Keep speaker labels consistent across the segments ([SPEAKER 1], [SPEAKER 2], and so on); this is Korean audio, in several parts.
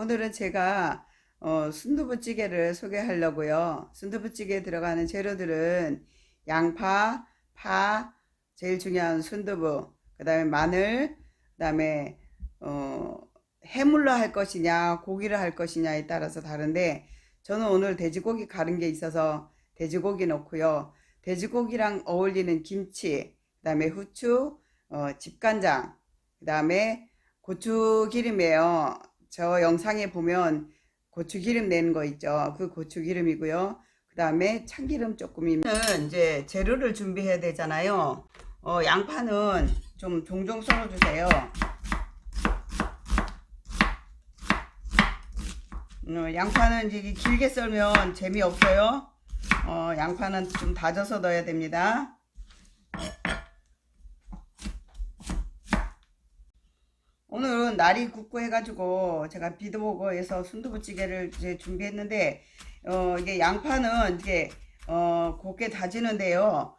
[SPEAKER 1] 오늘은 제가 어, 순두부찌개를 소개하려고요. 순두부찌개에 들어가는 재료들은 양파, 파, 제일 중요한 순두부, 그 다음에 마늘, 그 다음에 어, 해물로 할 것이냐, 고기를 할 것이냐에 따라서 다른데 저는 오늘 돼지고기 가른 게 있어서 돼지고기 넣고요. 돼지고기랑 어울리는 김치, 그 다음에 후추, 어, 집간장, 그 다음에 고추기름이에요. 저 영상에 보면 고추기름 내는 거 있죠. 그 고추기름이고요. 그 다음에 참기름 조금이면 이제 재료를 준비해야 되잖아요. 어, 양파는 좀 종종 썰어주세요. 어, 양파는 이제 길게 썰면 재미없어요. 어, 양파는 좀 다져서 넣어야 됩니다. 오늘은 날이 굽고 해가지고 제가 비도 오고 해서 순두부찌개를 이제 준비했는데 어 이게 양파는 이게 어 곱게 다지는데요.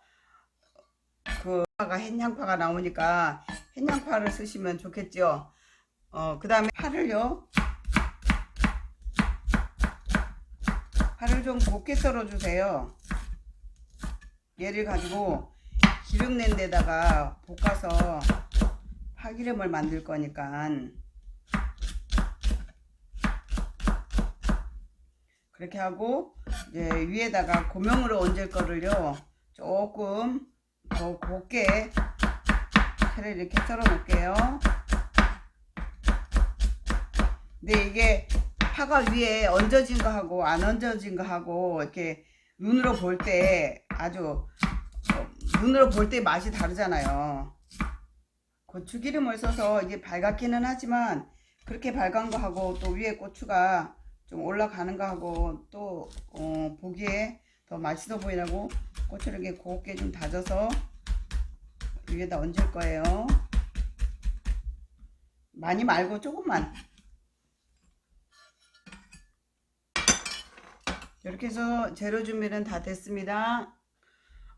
[SPEAKER 1] 그 양파가 햇양파가 나오니까 햇양파를 쓰시면 좋겠죠. 어 그 다음에 파를요. 파를 좀 곱게 썰어 주세요. 얘를 가지고 기름 낸 데다가 볶아서 파기름을 만들 거니까. 그렇게 하고 이제 위에다가 고명으로 얹을 거를요 조금 더 곱게 채를 이렇게 썰어 놓을게요. 근데 이게 파가 위에 얹어진 거 하고 안 얹어진 거 하고 이렇게 눈으로 볼 때 아주 어, 눈으로 볼 때 맛이 다르잖아요 고추기름을 써서 이게 밝았기는 하지만 그렇게 밝은 거 하고 또 위에 고추가 좀 올라가는 거 하고 또 어, 보기에 더 맛있어 보이라고 고추를 이렇게 곱게 좀 다져서 위에다 얹을 거예요. 많이 말고 조금만. 이렇게 해서 재료 준비는 다 됐습니다.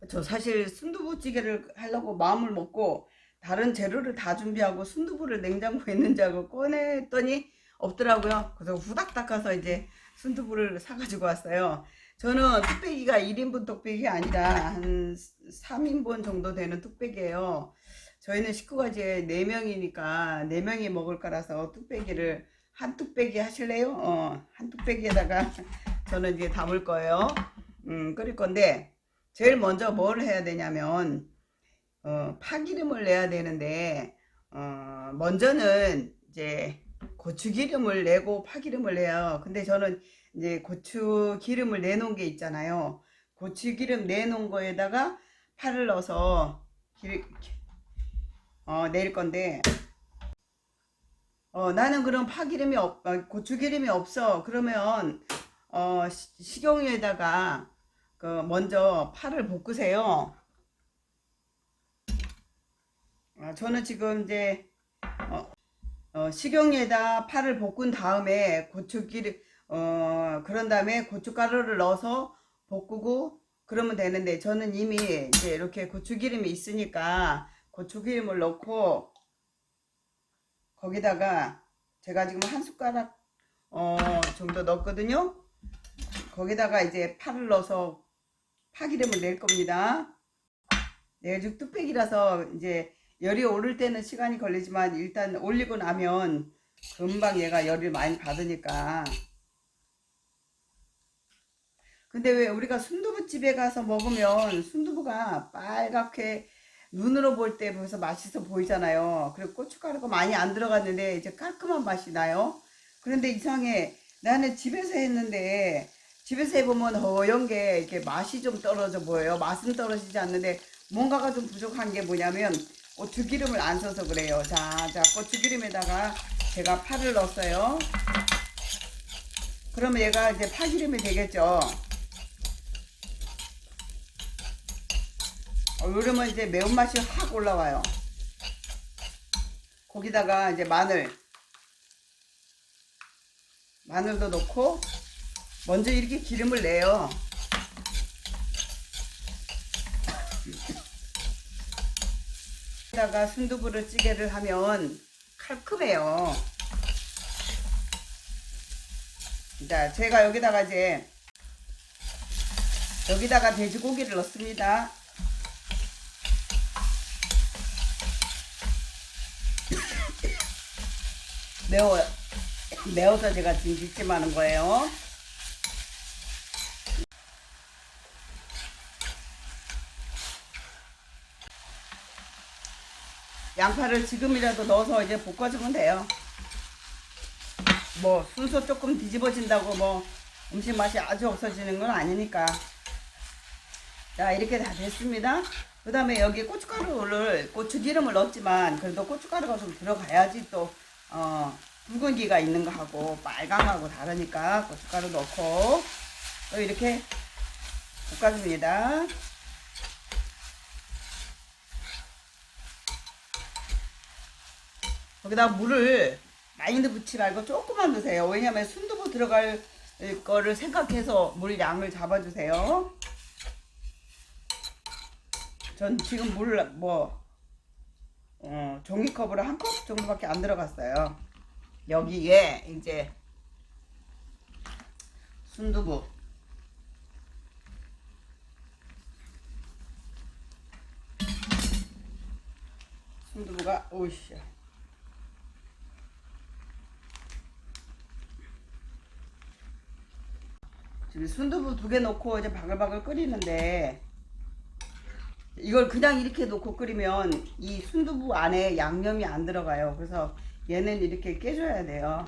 [SPEAKER 1] 저 사실 순두부찌개를 하려고 마음을 먹고 다른 재료를 다 준비하고 순두부를 냉장고에 있는 줄 알고 꺼냈더니 없더라고요. 그래서 후닥 닦아서 이제 순두부를 사가지고 왔어요. 저는 뚝배기가 1인분 뚝배기 아니라 한 3인분 정도 되는 뚝배기예요. 저희는 식구가 이제 4명이니까 4명이 먹을 거라서 뚝배기를 한 뚝배기 하실래요? 어, 한 뚝배기에다가 저는 이제 담을 거예요. 음, 끓일 건데 제일 먼저 뭘 해야 되냐면 어, 파기름을 내야 되는데 어, 먼저는 이제 고추기름을 내고 파기름을 내요. 근데 저는 이제 고추기름을 내놓은 게 있잖아요. 고추기름 내놓은 거에다가 파를 넣어서 기, 어, 내릴 건데 어, 나는 그럼 파기름이 없, 어, 고추기름이 없어. 그러면 어, 시- 식용유에다가 그 먼저 파를 볶으세요. 아, 저는 지금 이제 어, 어, 식용유에다 파를 볶은 다음에 고추기름 어, 그런 다음에 고춧가루를 넣어서 볶고 그러면 되는데 저는 이미 이제 이렇게 고추기름이 있으니까 고추기름을 넣고 거기다가 제가 지금 한 숟가락 어, 정도 넣었거든요. 거기다가 이제 파를 넣어서 파기름을 낼 겁니다. 내가 지금 뚝배기라서 이제 열이 오를 때는 시간이 걸리지만 일단 올리고 나면 금방 얘가 열을 많이 받으니까 근데 왜 우리가 순두부집에 가서 먹으면 순두부가 빨갛게 눈으로 볼 때 벌써 맛있어 보이잖아요. 그리고 고춧가루가 많이 안 들어갔는데 이제 깔끔한 맛이 나요. 그런데 이상해. 나는 집에서 했는데 집에서 해보면 허연 게 이렇게 맛이 좀 떨어져 보여요. 맛은 떨어지지 않는데 뭔가가 좀 부족한 게 뭐냐면 고추기름을 안 써서 그래요. 자, 자 고추기름에다가 제가 파를 넣었어요. 그러면 얘가 이제 파기름이 되겠죠. 어, 이러면 이제 매운맛이 확 올라와요. 거기다가 이제 마늘. 마늘도 넣고, 먼저 이렇게 기름을 내요. 여기 다가 순두부를 찌개를 하면 칼끔해요. 자, 제가 여기다가 이제 여기다가 돼지고기를 넣습니다. 매워 매워서 제가 지금 기침하는 거예요. 양파를 지금이라도 넣어서 이제 볶아주면 돼요. 뭐 순서 조금 뒤집어진다고 뭐 음식 맛이 아주 없어지는 건 아니니까. 자 이렇게 다 됐습니다. 그 다음에 여기 고춧가루를 고추기름을 넣었지만 그래도 고춧가루가 좀 들어가야지 또 어, 붉은기가 있는 거하고 빨강하고 다르니까 고춧가루 넣고 또 이렇게 볶아줍니다. 거기다 물을 많이 넣지 말고 조금만 넣으세요. 왜냐면 순두부 들어갈 거를 생각해서 물 양을 잡아주세요. 전 지금 물 뭐 어, 종이컵으로 한 컵 정도밖에 안 들어갔어요. 여기에 이제 순두부 순두부가 오이씨 지금 순두부 두 개 넣고 이제 바글바글 끓이는데 이걸 그냥 이렇게 놓고 끓이면 이 순두부 안에 양념이 안 들어가요. 그래서 얘는 이렇게 깨줘야 돼요.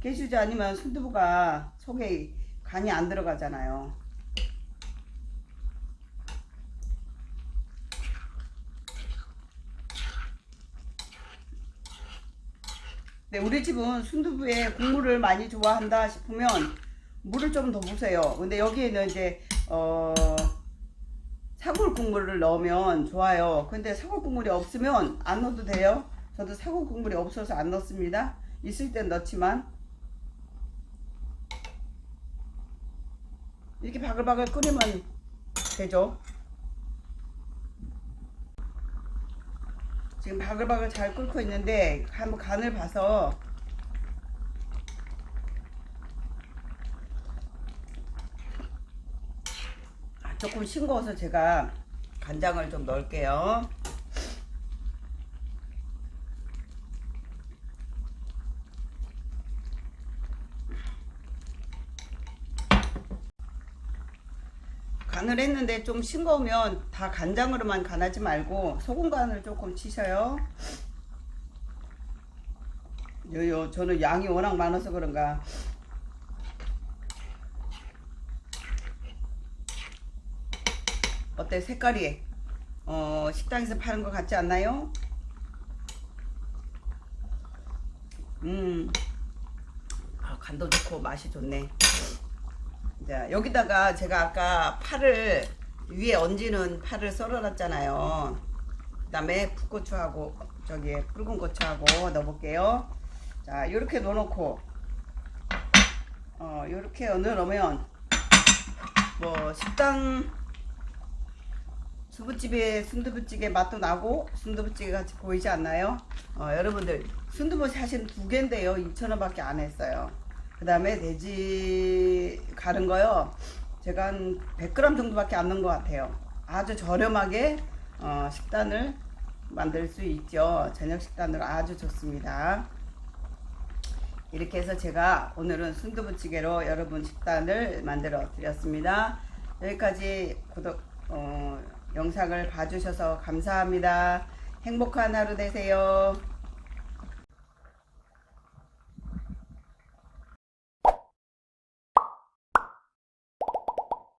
[SPEAKER 1] 깨주지 않으면 순두부가 속에 간이 안 들어가잖아요. 네, 우리 집은 순두부에 국물을 많이 좋아한다 싶으면 물을 좀 더 부세요. 근데 여기에는 이제 어 사골 국물을 넣으면 좋아요. 근데 사골 국물이 없으면 안 넣어도 돼요. 저도 사골 국물이 없어서 안 넣습니다. 있을 땐 넣지만 이렇게 바글바글 끓이면 되죠. 지금 바글바글 잘 끓고 있는데 한번 간을 봐서 조금 싱거워서 제가 간장을 좀 넣을게요. 간을 했는데 좀 싱거우면 다 간장으로만 간하지 말고 소금 간을 조금 치셔요. 요요 저는 양이 워낙 많아서 그런가 어때 색깔이 어 식당에서 파는 것 같지 않나요? 음 아, 간도 좋고 맛이 좋네. 자 여기다가 제가 아까 파를 위에 얹는 파를 썰어놨잖아요. 그 다음에 풋고추하고 저기 붉은 고추하고 넣어볼게요. 자 이렇게 넣어놓고 어 이렇게 넣어놓으면 뭐 식당 순 두부집에 순두부찌개 맛도 나고 순두부찌개 같이 보이지 않나요? 어, 여러분들 순두부 사실 두 개인데요 2,000원 밖에 안 했어요. 그 다음에 돼지 가른 거요. 제가 한 100g 정도밖에 안 넣은 것 같아요. 아주 저렴하게 어, 식단을 만들 수 있죠. 저녁 식단으로 아주 좋습니다. 이렇게 해서 제가 오늘은 순두부찌개로 여러분 식단을 만들어 드렸습니다. 여기까지 구독, 어, 영상을 봐주셔서 감사합니다. 행복한 하루 되세요.